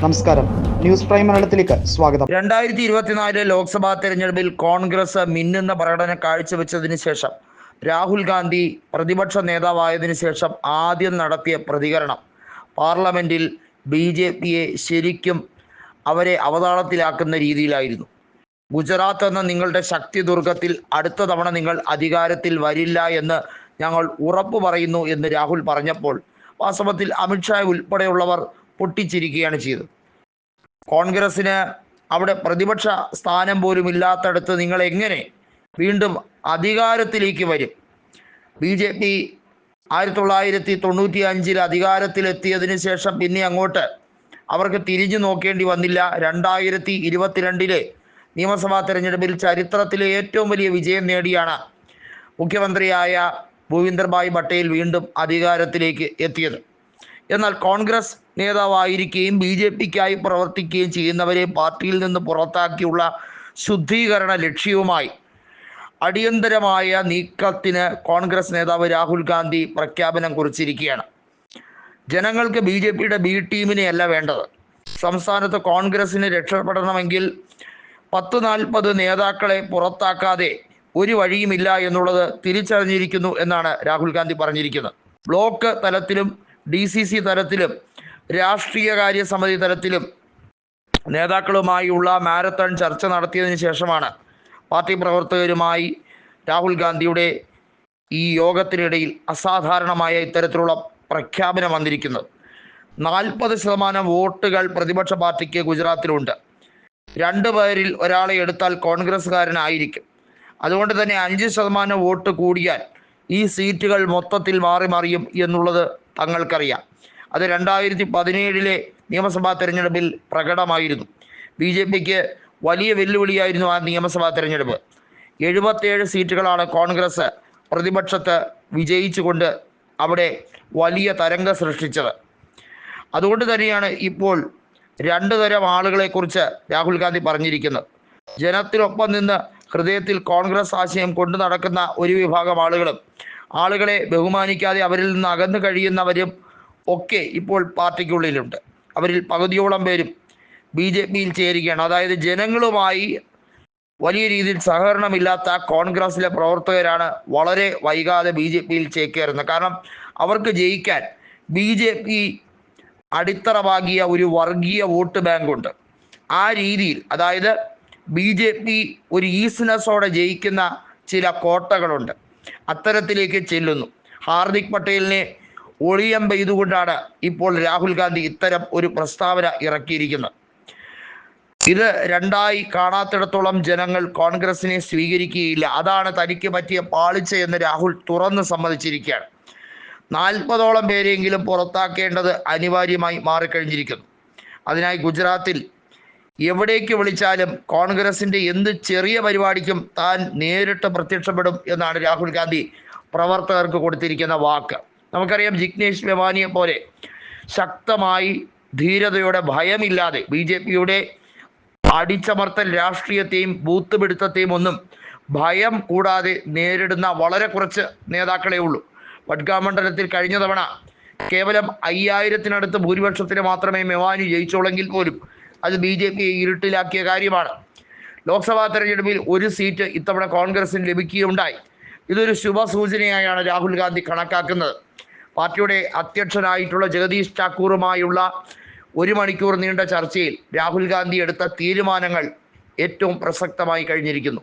നമസ്കാരം. News prime മലയാളത്തിലേക്ക് സ്വാഗതം. രണ്ടായിരത്തി ഇരുപത്തിനാല് ലോക്സഭാ തെരഞ്ഞെടുപ്പിൽ കോൺഗ്രസ് മിന്നുന്ന പ്രകടനം കാഴ്ചവെച്ചതിന് ശേഷം രാഹുൽ ഗാന്ധി പ്രതിപക്ഷ നേതാവായതിനു ശേഷം ആദ്യം നടത്തിയ പ്രതികരണം. പാർലമെന്റിൽ ബി ജെ പിയെ ശരിക്കും അവരെ അവതാളത്തിലാക്കുന്ന രീതിയിലായിരുന്നു. ഗുജറാത്ത് എന്ന നിങ്ങളുടെ ശക്തി ദുർഗത്തിൽ അടുത്ത തവണ നിങ്ങൾ അധികാരത്തിൽ വരില്ല എന്ന് ഞങ്ങൾ ഉറപ്പു പറയുന്നു എന്ന് രാഹുൽ പറഞ്ഞപ്പോൾ വാസ്തവത്തിൽ അമിത്ഷാ ഉൾപ്പെടെയുള്ളവർ പൊട്ടിച്ചിരിക്കുകയാണ് ചെയ്തത്. കോൺഗ്രസിന് അവിടെ പ്രതിപക്ഷ സ്ഥാനം പോലും ഇല്ലാത്തടത്ത് നിങ്ങൾ എങ്ങനെ വീണ്ടും അധികാരത്തിലേക്ക് വരും? ബി ജെ പി ആയിരത്തി തൊള്ളായിരത്തി തൊണ്ണൂറ്റി അഞ്ചിൽ അധികാരത്തിലെത്തിയതിനു ശേഷം പിന്നെ അങ്ങോട്ട് അവർക്ക് തിരിഞ്ഞു നോക്കേണ്ടി വന്നില്ല. രണ്ടായിരത്തി ഇരുപത്തിരണ്ടിലെ നിയമസഭാ തെരഞ്ഞെടുപ്പിൽ ചരിത്രത്തിലെ ഏറ്റവും വലിയ വിജയം നേടിയാണ് മുഖ്യമന്ത്രിയായ ഭൂവിന്ദർഭായ് പട്ടേൽ വീണ്ടും അധികാരത്തിലേക്ക് എത്തിയത്. എന്നാൽ കോൺഗ്രസ് നേതാവായിരിക്കുകയും ബി ജെ പിക്കായി പ്രവർത്തിക്കുകയും ചെയ്യുന്നവരെ പാർട്ടിയിൽ നിന്ന് പുറത്താക്കിയുള്ള ശുദ്ധീകരണ ലക്ഷ്യവുമായി അടിയന്തരമായ നീക്കത്തിന് കോൺഗ്രസ് നേതാവ് രാഹുൽ ഗാന്ധി പ്രഖ്യാപനം കുറിച്ചിരിക്കുകയാണ്. ജനങ്ങൾക്ക് ബി ജെ പിയുടെ ബി ടീമിനെയല്ല വേണ്ടത്. സംസ്ഥാനത്ത് കോൺഗ്രസിന് രക്ഷപ്പെടണമെങ്കിൽ പത്ത് നാൽപ്പത് നേതാക്കളെ പുറത്താക്കാതെ ഒരു വഴിയുമില്ല എന്നുള്ളത് തിരിച്ചറിഞ്ഞിരിക്കുന്നു എന്നാണ് രാഹുൽ ഗാന്ധി പറഞ്ഞിരിക്കുന്നത്. ബ്ലോക്ക് തലത്തിലും ഡി സി സി തലത്തിലും രാഷ്ട്രീയകാര്യ സമിതി തലത്തിലും നേതാക്കളുമായുള്ള മാരത്തൺ ചർച്ച നടത്തിയതിനു ശേഷമാണ് പാർട്ടി പ്രവർത്തകരുമായി രാഹുൽ ഗാന്ധിയുടെ ഈ യോഗത്തിനിടയിൽ അസാധാരണമായ ഇത്തരത്തിലുള്ള പ്രഖ്യാപനം വന്നിരിക്കുന്നത്. നാൽപ്പത് ശതമാനം വോട്ടുകൾ പ്രതിപക്ഷ പാർട്ടിക്ക് ഗുജറാത്തിലുണ്ട്. രണ്ടു പേരിൽ ഒരാളെ എടുത്താൽ കോൺഗ്രസ്സുകാരനായിരിക്കും. അതുകൊണ്ട് തന്നെ അഞ്ച് ശതമാനം വോട്ട് കൂടിയാൽ ഈ സീറ്റുകൾ മൊത്തത്തിൽ മാറി മറിയും എന്നുള്ളത് തങ്ങൾക്കറിയാം. അത് രണ്ടായിരത്തി പതിനേഴിലെ നിയമസഭാ തെരഞ്ഞെടുപ്പിൽ പ്രകടമായിരുന്നു. ബി ജെ പിക്ക് വലിയ വെല്ലുവിളിയായിരുന്നു ആ നിയമസഭാ തെരഞ്ഞെടുപ്പ്. എഴുപത്തേഴ് സീറ്റുകളാണ് കോൺഗ്രസ് പ്രതിപക്ഷത്ത് വിജയിച്ചുകൊണ്ട് അവിടെ വലിയ തരംഗം സൃഷ്ടിച്ചത്. അതുകൊണ്ട് തന്നെയാണ് ഇപ്പോൾ രണ്ടു തരം ആളുകളെക്കുറിച്ച് രാഹുൽ ഗാന്ധി പറഞ്ഞിരിക്കുന്നത്. ജനത്തിനൊപ്പം നിന്ന് ഹൃദയത്തിൽ കോൺഗ്രസ് ആശയം കൊണ്ടു നടക്കുന്ന ഒരു വിഭാഗം ആളുകളും ആളുകളെ ബഹുമാനിക്കാതെ അവരിൽ നിന്ന് അകന്നു കഴിയുന്നവരും ഒക്കെ ഇപ്പോൾ പാർട്ടിക്കുള്ളിലുണ്ട്. അവരിൽ പകുതിയോളം പേരും ബി ജെ പിയിൽ ചേരുകയാണ്. അതായത് ജനങ്ങളുമായി വലിയ രീതിയിൽ സഹകരണമില്ലാത്ത കോൺഗ്രസിലെ പ്രവർത്തകരാണ് വളരെ വൈകാതെ ബി ജെ പിയിൽ ചേക്കേറുന്നത്. കാരണം അവർക്ക് ജയിക്കാൻ ബി ജെ പി അടിത്തറവാകിയ ഒരു വർഗീയ വോട്ട് ബാങ്കുണ്ട്. ആ രീതിയിൽ അതായത് ബി ജെ പി ഒരു ഈസിനെസ്സോടെ ജയിക്കുന്ന ചില കോട്ടകളുണ്ട്. അത്തരത്തിലേക്ക് ചെല്ലുന്നു. ഹാർദിക് പട്ടേലിനെ ഒളിയം പെയ്തുകൊണ്ടാണ് ഇപ്പോൾ രാഹുൽ ഗാന്ധി ഇത്തരം ഒരു പ്രസ്താവന ഇറക്കിയിരിക്കുന്നത്. ഇത് രണ്ടായി കാണാത്തിടത്തോളം ജനങ്ങൾ കോൺഗ്രസിനെ സ്വീകരിക്കുകയില്ല. അതാണ് തനിക്ക് പറ്റിയ പാളിച്ച എന്ന് രാഹുൽ തുറന്ന് സമ്മതിച്ചിരിക്കുകയാണ്. നാൽപ്പതോളം പേരെങ്കിലും പുറത്താക്കേണ്ടത് അനിവാര്യമായി മാറിക്കഴിഞ്ഞിരിക്കുന്നു. അതിനായി ഗുജറാത്തിൽ എവിടേക്ക് വിളിച്ചാലും കോൺഗ്രസിന്റെ എന്ത് ചെറിയ പരിപാടിക്കും താൻ നേരിട്ട് പ്രത്യക്ഷപ്പെടും എന്നാണ് രാഹുൽ ഗാന്ധി പ്രവർത്തകർക്ക് കൊടുത്തിരിക്കുന്ന വാക്ക്. നമുക്കറിയാം ജിഗ്നേഷ് മെവാനിയെ പോലെ ശക്തമായി ധീരതയോടെ ഭയമില്ലാതെ ബി ജെ പിയുടെ അടിച്ചമർത്തൽ രാഷ്ട്രീയത്തെയും ബൂത്ത് പിടുത്തത്തെയും ഒന്നും ഭയം കൂടാതെ നേരിടുന്ന വളരെ കുറച്ച് നേതാക്കളെ ഉള്ളൂ. വഡ്ഗാ മണ്ഡലത്തിൽ കഴിഞ്ഞ തവണ കേവലം അയ്യായിരത്തിനടുത്ത് ഭൂരിപക്ഷത്തിന് മാത്രമേ മെവാനി ജയിച്ചുള്ളെങ്കിൽ പോലും അത് ബി ജെ പിയെ ഇരുട്ടിലാക്കിയ കാര്യമാണ്. ലോക്സഭാ തെരഞ്ഞെടുപ്പിൽ ഒരു സീറ്റ് ഇത്തവണ കോൺഗ്രസിന് ലഭിക്കുകയുണ്ടായി. ഇതൊരു ശുഭസൂചനയായാണ് രാഹുൽ ഗാന്ധി കണക്കാക്കുന്നത്. പാർട്ടിയുടെ അധ്യക്ഷനായിട്ടുള്ള ജഗദീഷ് ഠാക്കൂറുമായുള്ള ഒരു മണിക്കൂർ നീണ്ട ചർച്ചയിൽ രാഹുൽ ഗാന്ധി എടുത്ത തീരുമാനങ്ങൾ ഏറ്റവും പ്രസക്തമായി കഴിഞ്ഞിരിക്കുന്നു.